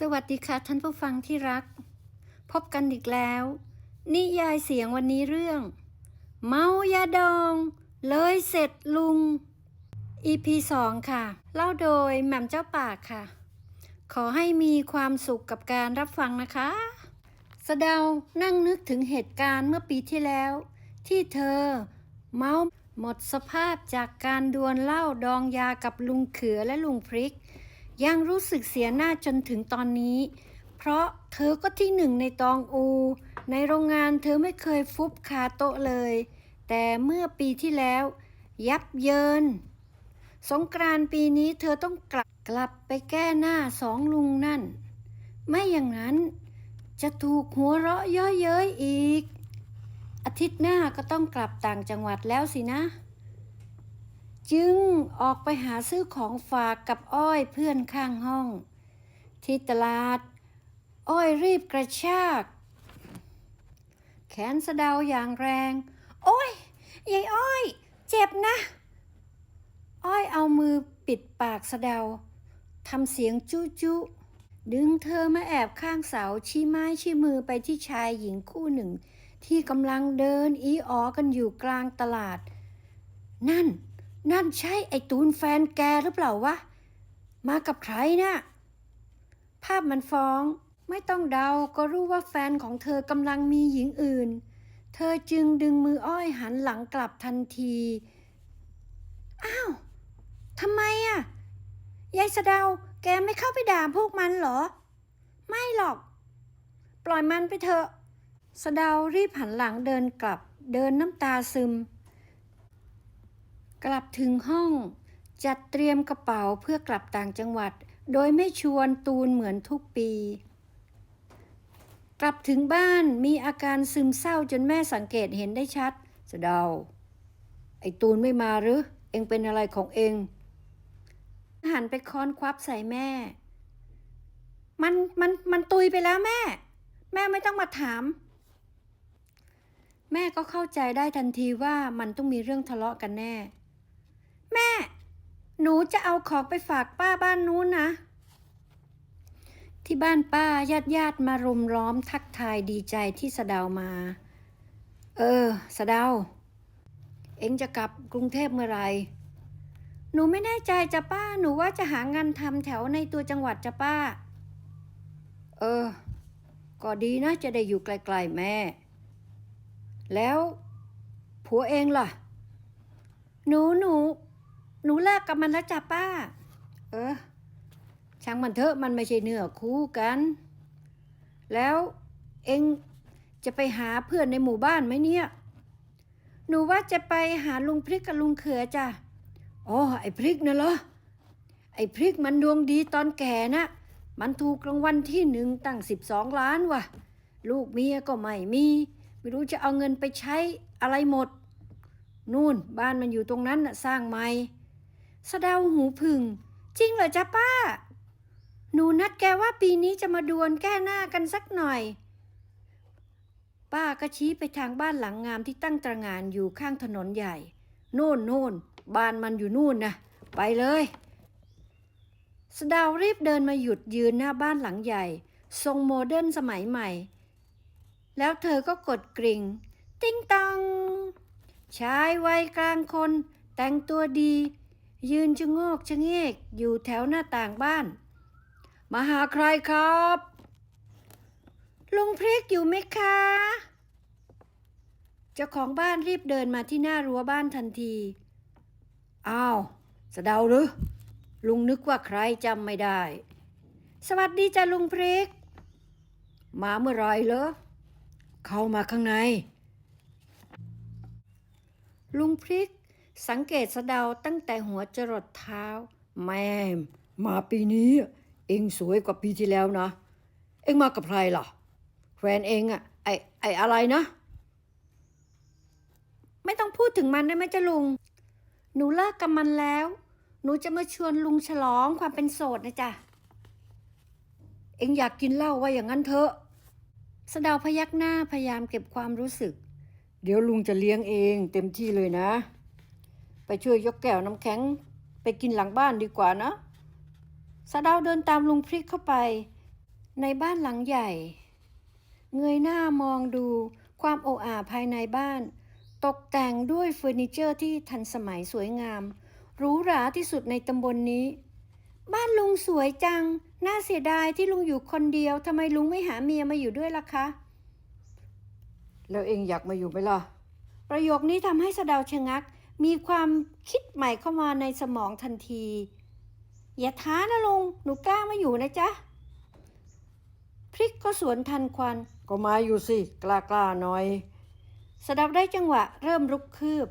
สวัสดีค่ะท่านผู้ฟังที่รัก พบกันอีกแล้ว นิยายเสียงวันนี้เรื่อง เมายาดอง เลยเสร็จลุง EP 2 ค่ะ เล่าโดยแหม่มเจ้าป่าค่ะ ขอให้มีความสุขกับการรับฟังนะคะสะเดานั่งนึกถึงเหตุการณ์เมื่อปีที่แล้ว ที่เธอ เมาหมดสภาพจากการดวลเหล้าดองยากับลุงเขือและลุงพริก ยังรู้สึกเสียหน้าจนถึงตอนนี้ เพราะเธอก็ที่หนึ่งในตองอู ในโรงงานเธอไม่เคยฟุบคาโต๊ะเลย แต่เมื่อปีที่แล้ว ยับเยิน สงกรานต์ปีนี้เธอต้องกลับกลับไปแก้หน้าสองลุงนั่น ไม่อย่างนั้นจะถูกหัวเราะเย่อเย้ยอีก อาทิตย์หน้าก็ต้องกลับต่างจังหวัดแล้วสินะ จึงออกไปหาซื้อของฝากกับอ้อยเพื่อนข้างห้อง ที่ตลาด อ้อยรีบกระชาก แขนสะเดาอย่างแรง โอ้ยยายอ้อย เจ็บนะ อ้อยเอามือปิดปากสะเดาทำเสียงจุจุดึงเธอมาแอบข้างเสาชี้ไม้ชี้มือไปที่ชายหญิงคู่หนึ่ง ที่กำลังเดินอีอ๋อกันอยู่กลางตลาด นั่น นั่นใช่ไอ้ตูนแฟนแกหรือเปล่าวะ มากับใครนะ่ะ ภาพมันฟ้อง ไม่ต้องเดาก็รู้ว่าแฟนของเธอกำลังมีหญิงอื่น เธอจึงดึงมืออ้อยหันหลังกลับทันที อ้าว ทำไมอะยายสะเดา แกไม่เข้าไปด่าพวกมันเหรอ ไม่หรอก ปล่อยมันไปเถอะ สะเดารีบหันหลังเดินกลับ เดินน้ำตาซึม กลับถึงห้อง จัดเตรียมกระเป๋าเพื่อกลับต่างจังหวัด โดยไม่ชวนตูนเหมือนทุกปี กลับถึงบ้านมีอาการซึมเศร้าจนแม่สังเกตเห็นได้ชัดสะเดา ไอ้ตูนไม่มาหรือ เองเป็นอะไรของเองหันไปค้อนควับใส่แม่ มันมันมันตุยไปแล้วแม่ แม่ไม่ต้องมาถาม แม่ก็เข้าใจได้ทันทีว่ามันต้องมีเรื่องทะเลาะกันแน่ แม่ หนูจะเอาของไปฝากป้าบ้านนู้นนะ ที่บ้านป้าญาติญาติมารุมล้อมทักทายดีใจที่สะดาวมา เออ สะดาว เอ็งจะกลับกรุงเทพเมื่อไหรหนูไม่แน่ใจจ้ะป้า หนูว่าจะหางานทำแถวในตัวจังหวัดจ้ะป้า เออ ก็ดีนะจะได้อยู่ไกลๆแม่ แล้วผัวเองล่ะ หนูหนู หนูเลิกกับมันแล้วจ้ะป้า เออ ช่างมันเถอะมันไม่ใช่เนื้อคู่กัน แล้วเองจะไปหาเพื่อนในหมู่บ้านไหมเนี่ย หนูว่าจะไปหาลุงพริกกับลุงเขือจ้ะอ๋อไอ้พริกน่ะเหรอ ไอ้พริกมันดวงดีตอนแก่นะ มันถูกรางวัลที่หนึ่งตั้งสิบสองล้านว่ะ ลูกเมียก็ไม่มี ไม่รู้จะเอาเงินไปใช้อะไรหมด นู่นบ้านมันอยู่ตรงนั้นน่ะสร้างใหม่ สะเดาหูผึ่ง จริงเหรอจ๊ะป้า หนูนัดแกว่าปีนี้จะมาดวลแก้หน้ากันสักหน่อย ป้าก็ชี้ไปทางบ้านหลังงามที่ตั้งตระงานอยู่ข้างถนนใหญ่ โน่นโน่นบ้านมันอยู่นู่นนะไปเลยสดาวรีบเดินมาหยุดยืนหน้าบ้านหลังใหญ่ ทรงโมเดิร์นสมัยใหม่ แล้วเธอก็กดกริ่ง ติ้งตองชายวัยกลางคน แต่งตัวดี ยืนชะโงกชะเงกอยู่แถวหน้าต่างบ้าน มาหาใครครับลุงพริกอยู่ไหมคะ เจ้าของบ้านรีบเดินมาที่หน้ารั้วบ้านทันที อ้าวสะเดาหรือ ลุงนึกว่าใครจำไม่ได้ สวัสดีจ้ะลุงพริก มาเมื่อไหรเหรอ เข้ามาข้างใน ลุงพริก สังเกตสะเดาตั้งแต่หัวจรดเท้า แม่มมาปีนี้ เองสวยกว่าปีที่แล้วนะ เองมากับใครล่ะแฟนเองอะไอไออะไรนะ ไม่ต้องพูดถึงมันได้ไหมจ๊ะลุง หนูเลิกกับมันแล้ว หนูจะมาชวนลุงฉลองความเป็นโสดนะจ๊ะ เอ็งอยากกินเหล้าว่าอย่างนั้นเถอะสะดาวพยักหน้าพยายามเก็บความรู้สึก เดี๋ยวลุงจะเลี้ยงเองเต็มที่เลยนะ ไปช่วยยกแก้วน้ำแข็ง ไปกินหลังบ้านดีกว่านะสะเดาเดินตามลุงพริกเข้าไป ในบ้านหลังใหญ่ เงยหน้ามองดูความโอ้อาภายในบ้าน ตกแต่งด้วยเฟอร์นิเจอร์ที่ทันสมัยสวยงามหรูหราที่สุดในตำบลนนี้ บ้านลุงสวยจัง น่าเสียดายที่ลุงอยู่คนเดียวทำไมลุงไม่หาเมียมาอยู่ด้วยล่ะคะ แล้วเองอยากมาอยู่ไหมล่ะ ประโยคนี้ทำให้สะเดาวชะงัก มีความคิดใหม่เข้ามาในสมองทันที อย่าท้านะลุง หนูกล้ามาอยู่นะจ๊ะ พริกก็สวนทันควัน ก็มาอยู่สิ กล้ากล้าหน่อยสะเดาวได้จังหวะเริ่มรุกคืบ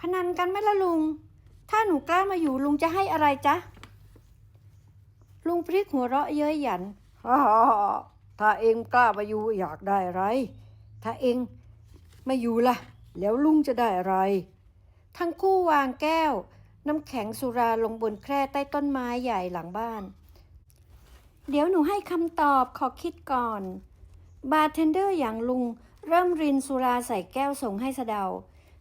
พนันกันไหมล่ะลุง ถ้าหนูกล้ามาอยู่ลุงจะให้อะไรจ๊ะ ลุงพริกหัวเราะเย้ยหยันฮ่าถ้าเองกล้ามาอยู่อยากได้อะไร ถ้าเองไม่อยู่ล่ะ แล้วลุงจะได้อะไร ทั้งคู่วางแก้ว น้ำแข็งสุราลงบนแคร่ใต้ต้นไม้ใหญ่หลังบ้าน เดี๋ยวหนูให้คำตอบขอคิดก่อน บาร์เทนเดอร์อย่างลุง เริ่มรินสุราใส่แก้วส่งให้สเดา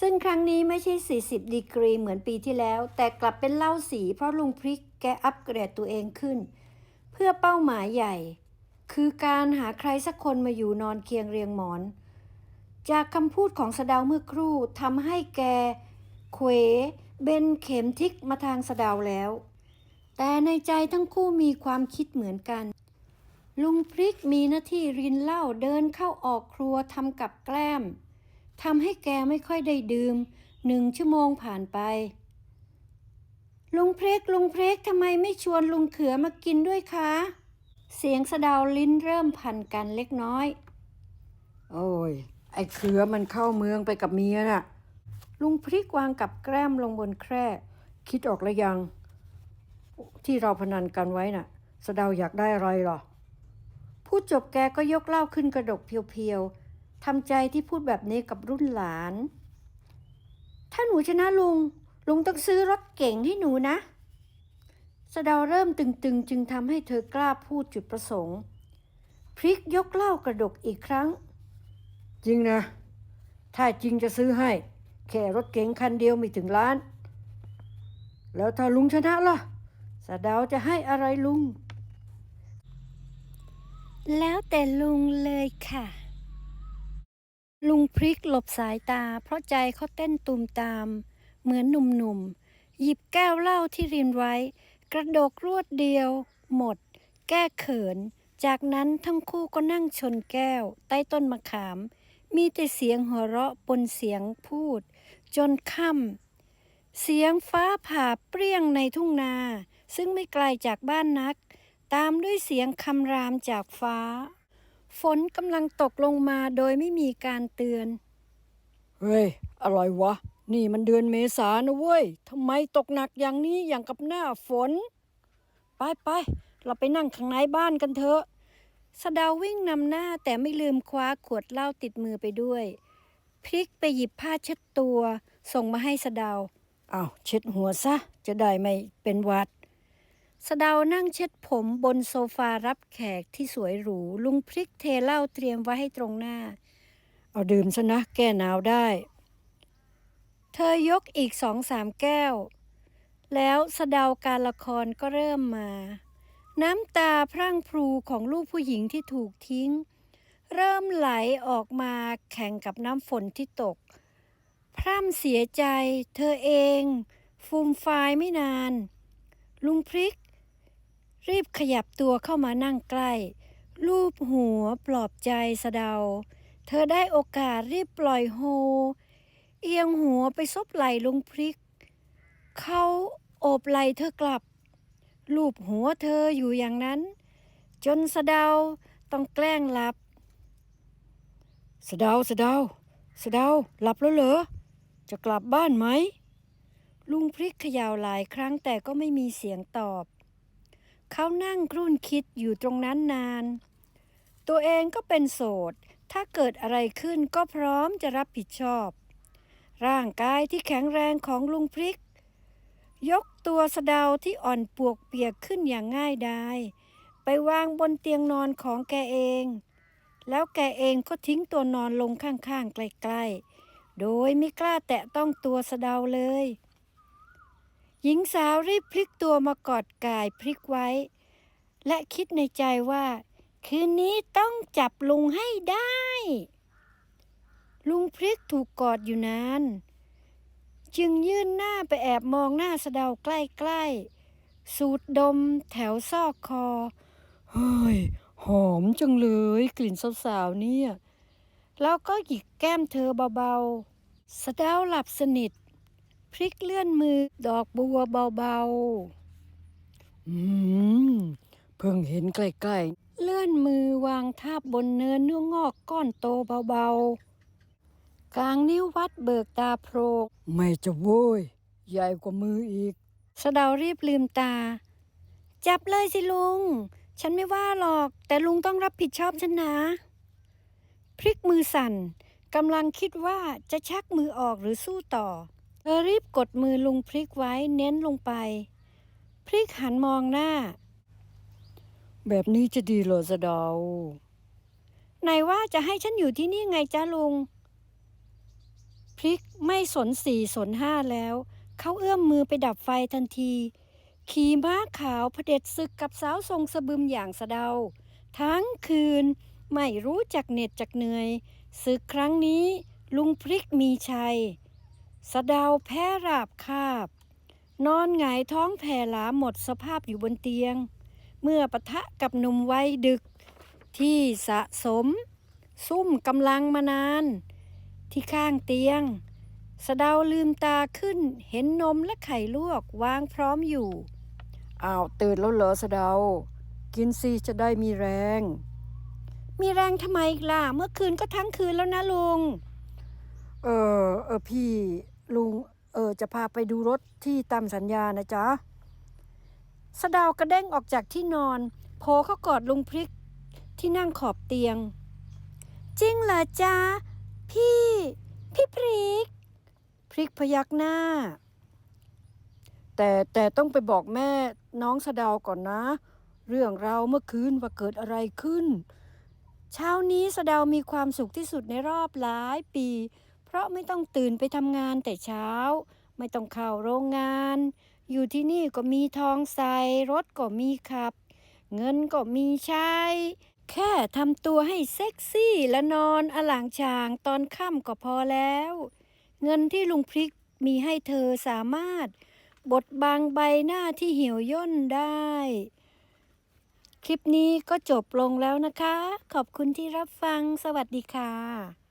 ซึ่งครั้งนี้ไม่ใช่ 40 ดีกรีเหมือนปีที่แล้ว แต่กลับเป็นเหล้าสีเพราะลุงพริกแกอัปเกรดตัวเองขึ้น เพื่อเป้าหมายใหญ่ คือการหาใครสักคนมาอยู่นอนเคียงเรียงหมอน จากคำพูดของสเดาเมื่อครู่ทำให้แก เขวเบนเข็มทิกมาทางสะดาวแล้ว แต่ในใจทั้งคู่มีความคิดเหมือนกัน ลุงพริกมีหน้าที่รินเหล้าเดินเข้าออกครัวทำกับแกล้มทำให้แกไม่ค่อยได้ดื่มหนึ่งชั่วโมงผ่านไป ลุงเพรกลุงเพรกทำไมไม่ชวนลุงเขือมากินด้วยคะ เสียงสะดาวลิ้นเริ่มพันกันเล็กน้อย โอ้ย ไอ้เขือมันเข้าเมืองไปกับเมียน่ะ ลุงพริกวางกับแกล้มลงบนแคร่ คิดออกแล้วยัง ที่เราพนันกันไว้น่ะสะดาวอยากได้อะไรหรอ พูดจบแกก็ยกเหล้าขึ้นกระดกเพียวๆทำใจที่พูดแบบนี้กับรุ่นหลาน ถ้าหนูชนะลุง ลุงต้องซื้อรถเก่งให้หนูนะสะดาวเริ่มตึงๆ จึงทำให้เธอกล้าพูดจุดประสงค์ พริกยกเหล้ากระดกอีกครั้ง จริงนะ ถ้าจริงจะซื้อให้ แค่รถเก๋งคันเดียวไม่ถึงล้าน แล้วถ้าลุงชนะล่ะสะเดาวจะให้อะไรลุง แล้วแต่ลุงเลยค่ะ ลุงพริกหลบสายตา เพราะใจเขาเต้นตูมตาม เหมือนหนุ่มๆ หยิบแก้วเหล้าที่รินไว้ กระดกรวดเดียว หมด แก้เขิน จากนั้นทั้งคู่ก็นั่งชนแก้ว ใต้ต้นมะขาม มีแต่เสียงหัวเราะปนเสียงพูด จนค่ำ เสียงฟ้าผ่าเปรี้ยงในทุ่งนา ซึ่งไม่ไกลจากบ้านนัก ตามด้วยเสียงคำรามจากฟ้า ฝนกำลังตกลงมาโดยไม่มีการเตือน เฮ้ย อะไรวะ นี่มันเดือนเมษานะเว้ยทำไมตกหนักอย่างนี้อย่างกับหน้าฝน ไปไป เราไปนั่งข้างในบ้านกันเถอะสดาวิ่งนำหน้าแต่ไม่ลืมคว้าขวดเหล้าติดมือไปด้วย พลิกไปหยิบผ้าเช็ดตัว ส่งมาให้สะเดาวอ้าเช็ดหัวซะ จะได้ไม่เป็นวัด สะเดานั่งเช็ดผมบนโซฟารับแขกที่สวยหรู ลุงพริกเทเหล้าเตรียมไว้ให้ตรงหน้า เอาดื่มซะนะ แก้หนาวได้ เธอยกอีกสองสามแก้ว แล้วสะเดาการละครก็เริ่มมา น้ำตาพรั่งพรูของลูกผู้หญิงที่ถูกทิ้ง เริ่มไหลออกมาแข่งกับน้ำฝนที่ตก พร่ำเสียใจเธอเอง ฟูมฟายไม่นาน ลุงพริก รีบขยับตัวเข้ามานั่งใกล้ลูบหัวปลอบใจสะเดา เธอได้โอกาสรีบปล่อยโฮ เอียงหัวไปซบไหลลุงพริก เขาโอบไหลเธอกลับลูบหัวเธออยู่อย่างนั้น จนสะเดาต้องแกล้งหลับ สดาวสดาวสดาวหลับแล้วเหรอ จะกลับบ้านไหม ลุงพริกเขย่าหลายครั้งแต่ก็ไม่มีเสียงตอบ เขานั่งครุ่นคิดอยู่ตรงนั้นนาน ตัวเองก็เป็นโสด ถ้าเกิดอะไรขึ้นก็พร้อมจะรับผิดชอบ ร่างกายที่แข็งแรงของลุงพริก ยกตัวสดาวที่อ่อนปวกเปียกขึ้นอย่างง่ายดายไปวางบนเตียงนอนของแกเอง แล้วแกเองก็ทิ้งตัวนอนลงข้างๆ ใกล้ๆ โดยไม่กล้าแตะต้องตัวสะเดาเลย หญิงสาวรีบพลิกตัวมากอดกายพลิกไว้ และคิดในใจว่า คืนนี้ต้องจับลุงให้ได้ ลุงพริกถูกกอดอยู่นานจึงยื่นหน้าไปแอบมองหน้าสะเดาใกล้ๆ สูดดมแถวซอกคอ เฮ้ย หอมจังเลยกลิ่นสาวๆเนี่ย แล้วก็หยิกแก้มเธอเบาๆ สะเดาหลับสนิท พริกเลื่อนมือดอกบัวเบาๆ อืม เพิ่งเห็นใกล้ๆ เลื่อนมือวางทาบบนเนินเนื้องอกก้อนโตเบาๆ กลางนิ้ววัดเบิกตาโพรกไม่จะโว้ย ใหญ่กว่ามืออีก สะเดารีบลืมตา จับเลยสิลุง ฉันไม่ว่าหรอก แต่ลุงต้องรับผิดชอบฉันนะ พริกมือสั่นกำลังคิดว่าจะชักมือออกหรือสู้ต่อ เธอรีบกดมือลุงพริกไว้เน้นลงไป พริกหันมองหน้า แบบนี้จะดีเหรอสะเดาไหนว่าจะให้ฉันอยู่ที่นี่ไงจ้าลุง พริกไม่สนสี่สนห้าแล้ว เขาเอื้อมมือไปดับไฟทันที ขี่ม้าขาวเผด็จศึกกับสาวทรงสะบึมอย่างสะเดา ทั้งคืนไม่รู้จักเหน็ดจักเหนื่อยศึกครั้งนี้ลุงพริกมีชัย สะเดาแพ้ราบคาบ นอนหงายท้องแผ่หลาหมดสภาพอยู่บนเตียง เมื่อปะทะกับหนุ่มวัยดึกที่สะสม ซุ่มกำลังมานาน ที่ข้างเตียง สะเดาลืมตาขึ้นเห็นนมและไข่ลวกวางพร้อมอยู่ อ้าวตื่นแล้วเหรอสะเดา กินสิจะได้มีแรง มีแรงทำไมอีกล่ะ เมื่อคืนก็ทั้งคืนแล้วนะลุง เออเออพี่ลุง เออจะพาไปดูรถที่ตามสัญญานะจ๊ะสะเดาวกระเด้งออกจากที่นอนโผล่เข้ากอดลุงพริกที่นั่งขอบเตียง จริงเหรอจ๊ะ พี่ พี่พริก พริกพยักหน้า แต่แต่ต้องไปบอกแม่น้องสะเดาวก่อนนะ เรื่องเราเมื่อคืนว่าเกิดอะไรขึ้น เช้านี้สะเดาวมีความสุขที่สุดในรอบหลายปี เพราะไม่ต้องตื่นไปทำงานแต่เช้า ไม่ต้องเข้าโรงงาน อยู่ที่นี่ก็มีทองใส่รถก็มีขับ เงินก็มีใช้แค่ทำตัวให้เซ็กซี่และนอนอลางชางตอนค่ำก็พอแล้ว เงินที่ลุงพริกมีให้เธอสามารถ บดบางใบหน้าที่เหี่ยวย่นได้ คลิปนี้ก็จบลงแล้วนะคะ ขอบคุณที่รับฟังสวัสดีค่ะ